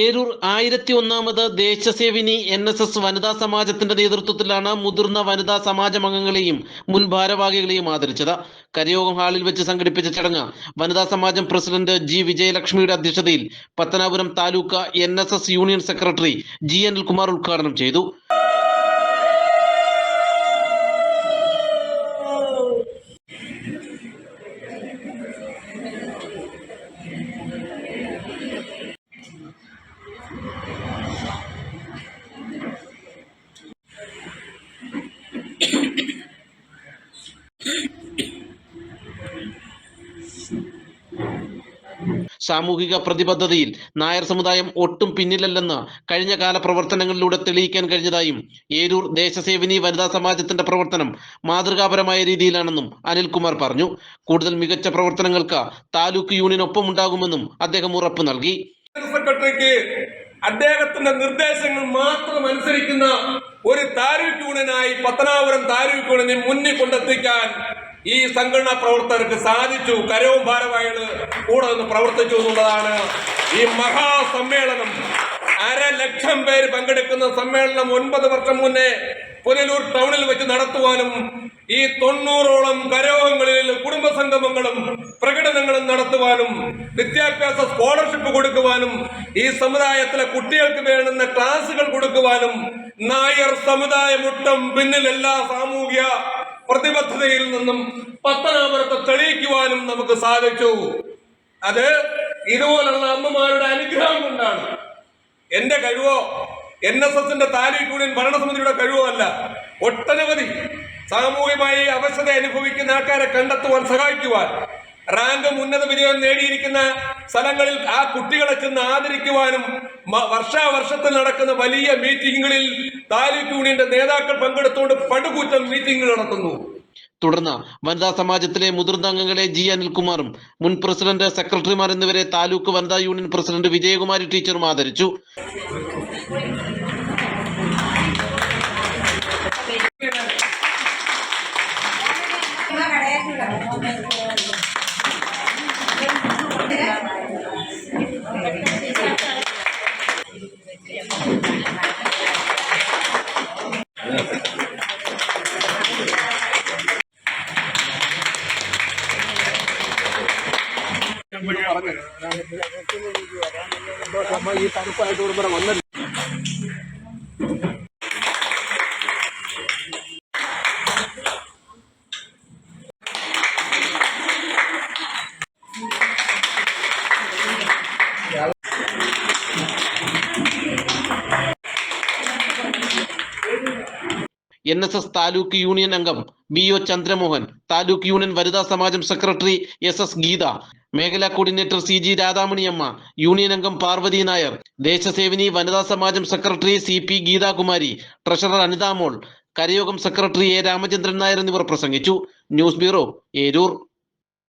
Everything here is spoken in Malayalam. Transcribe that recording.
ഏരൂർ ആയിരത്തി ഒന്നാമത് ദേശസേവിനി എൻ എസ് എസ് വനിതാ സമാജത്തിന്റെ നേതൃത്വത്തിലാണ് മുതിർന്ന വനിതാ സമാജം അംഗങ്ങളെയും മുൻ ഭാരവാഹികളെയും ആദരിച്ചത്. കരയോഗം ഹാളിൽ വെച്ച് സംഘടിപ്പിച്ച ചടങ്ങ് വനിതാ സമാജം പ്രസിഡന്റ് ജി വിജയലക്ഷ്മിയുടെ അധ്യക്ഷതയിൽ Pathanapuram taluk N union secretary G Anilkumar ഉദ്ഘാടനം ചെയ്തു. സാമൂഹിക പ്രതിബദ്ധതയിൽ നായർ സമുദായം ഒട്ടും പിന്നിലല്ലെന്ന് കഴിഞ്ഞ കാല പ്രവർത്തനങ്ങളിലൂടെ തെളിയിക്കാൻ കഴിഞ്ഞതായും ഏരൂർ ദേശസേവിനി വനിതാ സമാജത്തിന്റെ പ്രവർത്തനം മാതൃകാപരമായ രീതിയിലാണെന്നും അനിൽകുമാർ പറഞ്ഞു. കൂടുതൽ മികച്ച പ്രവർത്തനങ്ങൾക്ക് താലൂക്ക് യൂണിയൻ ഒപ്പമുണ്ടാകുമെന്നും അദ്ദേഹം ഉറപ്പു നൽകി. സെക്രട്ടറിക്ക് അദ്ദേഹത്തിന്റെ നിർദ്ദേശങ്ങൾ മാത്രം അനുസരിക്കുന്ന ഒരു താലൂക്ക് യൂണിയനായി പത്തനാപുരം താലൂക്ക് യൂണിയനെ മുന്നിൽ കൊണ്ടെത്തിക്കാൻ ഈ സംഘടനാ പ്രവർത്തകർക്ക് സാധിച്ചു കരവും ഭാരവാഹികൾ കൂടെ നിന്ന് പ്രവർത്തിച്ചു എന്നുള്ളതാണ് ഈ മഹാസമ്മേളനം. അര ലക്ഷം പേര് പങ്കെടുക്കുന്ന സമ്മേളനം ഒൻപത് വർഷം മുന്നേ പുനലൂർ ടൗണിൽ വെച്ച് നടത്തുവാനും ഈ തൊണ്ണൂറോളം കരയോഗങ്ങളിൽ കുടുംബ സംഗമങ്ങളും പ്രകടനങ്ങളും നടത്തുവാനും വിദ്യാഭ്യാസ സ്കോളർഷിപ്പ് കൊടുക്കുവാനും ഈ സമുദായത്തിലെ കുട്ടികൾക്ക് വേണ്ടുന്ന ക്ലാസുകൾ കൊടുക്കുവാനും നായർ സമുദായമൊട്ടും പിന്നിൽ എല്ലാ സാമൂഹ്യ നിന്നും പത്തനാപുരത്തെ തെളിയിക്കുവാനും നമുക്ക് സാധിച്ചു. അത് ഇതുപോലുള്ള അമ്മമാരുടെ അനുഗ്രഹം കൊണ്ടാണ്. എന്റെ കഴിവോ? എൻ എസ് എസിന്റെ താലൂക്ക് യൂണിയൻ ഭരണസമിതിയുടെ കഴിവോ അല്ല. ഒട്ടനവധി സാമൂഹികമായി അവശത അനുഭവിക്കുന്ന ആൾക്കാരെ കണ്ടെത്തുവാൻ സഹായിക്കുവാൻ റാങ്കും ഉന്നത വിജയം നേടിയിരിക്കുന്ന സ്ഥലങ്ങളിൽ ആ കുട്ടികളെ ചെന്ന് ആദരിക്കുവാനും വർഷാവർഷത്തിൽ നടക്കുന്ന വലിയ മീറ്റിങ്ങുകളിൽ താലൂക്ക് യൂണിയന്റെ നേതാക്കൾ പങ്കെടുത്തുകൊണ്ട് പടുകൂറ്റം മീറ്റിംഗുകൾ നടത്തുന്നു. തുടർന്ന് വനിതാ സമാജത്തിലെ മുതിർന്ന അംഗങ്ങളെ ജി അനിൽകുമാറും മുൻ പ്രസിഡന്റ് സെക്രട്ടറിമാർ എന്നിവരെ താലൂക്ക് വനിതാ യൂണിയൻ പ്രസിഡന്റ് വിജയകുമാരി ടീച്ചറും ആദരിച്ചു. പറഞ്ഞത് ഈ തണുപ്പായിട്ട് കൂടുമ്പോൾ വന്നില്ല N S S taluk union അംഗം B O Chandramohan taluk union വനിതാ സമാജം സെക്രട്ടറി എസ് എസ് ഗീത മേഖലാ coordinator C G Radhamaniyamma union അംഗം പാർവതി നായർ ദേശസേവിനി വനിതാ സമാജം secretary C P Geethakumari treasurer Anithamol കരയോഗം secretary A Ramachandran Nair എന്നിവർ പ്രസംഗിച്ചു. News bureau Eroor.